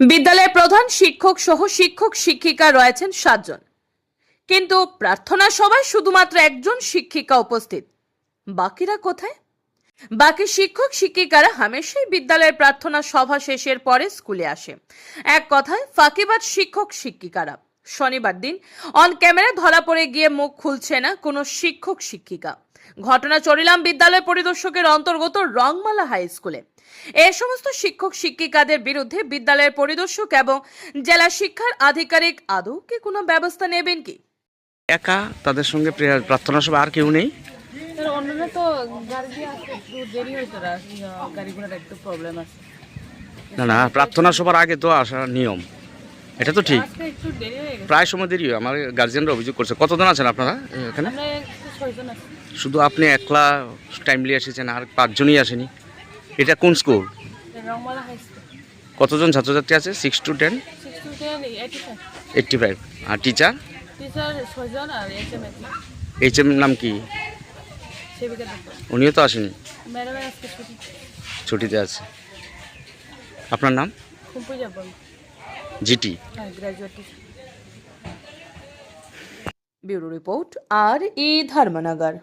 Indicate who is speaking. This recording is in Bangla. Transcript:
Speaker 1: বিদ্যালয়ের প্রধান শিক্ষক সহ শিক্ষক শিক্ষিকা রয়েছেন সাতজন। কিন্তু প্রার্থনা সভায় শুধুমাত্র একজন শিক্ষিকা উপস্থিত। বাকিরা কোথায়? বাকি শিক্ষক শিক্ষিকারা হামেশাই বিদ্যালয়ের প্রার্থনা সভা শেষের পরে স্কুলে আসে। এক কথায় ফাঁকিবাদ শিক্ষক শিক্ষিকারা। শনিবার দিন। অন ক্যামেরা ধরা পড়ে গিয়ে মুখ খুলছে না কোনো শিক্ষক শিক্ষিকা। ঘটনা চরিলাম বিদ্যালয় পরিদর্শকের অন্তর্গত রংমালা হাই স্কুলে। এ সমস্ত শিক্ষক শিক্ষিকাদের বিরুদ্ধে বিদ্যালয়ের পরিদর্শক এবং জেলা শিক্ষার আধিকারিক আদৌ কি কোনো ব্যবস্থা নেবেন কি?
Speaker 2: একা তাদের সঙ্গে প্রেয়ার প্রার্থনা সভা আর কেউ নেই।
Speaker 3: অন্যরা তো গাড়ি একটু দেরি হইতো গাড়ি ঘোড়ার একটু প্রবলেম আছে।
Speaker 2: না না প্রার্থনা সভার আগে তো আসার নিয়ম। এটা তো ঠিক। প্রায় সময় দেরি হয় আমার গার্জিয়ানরা অভিযোগ করছে। কতজন আছেন আপনারা এখানে? শুধু আপনি একলা টাইমলি এসেছেন আর পাঁচজনই আসেনি। এটা কোন স্কুল কতজন ছাত্রছাত্রী আছে? Six to ten
Speaker 3: six to ten eighty five
Speaker 2: R teacher
Speaker 3: H M
Speaker 2: নাম কি? উনিও তো আসেনি। ছুটিতে আছে। আপনার নাম? জিটি।
Speaker 3: হ্যাঁ
Speaker 1: bureau report R E Dharmanagar.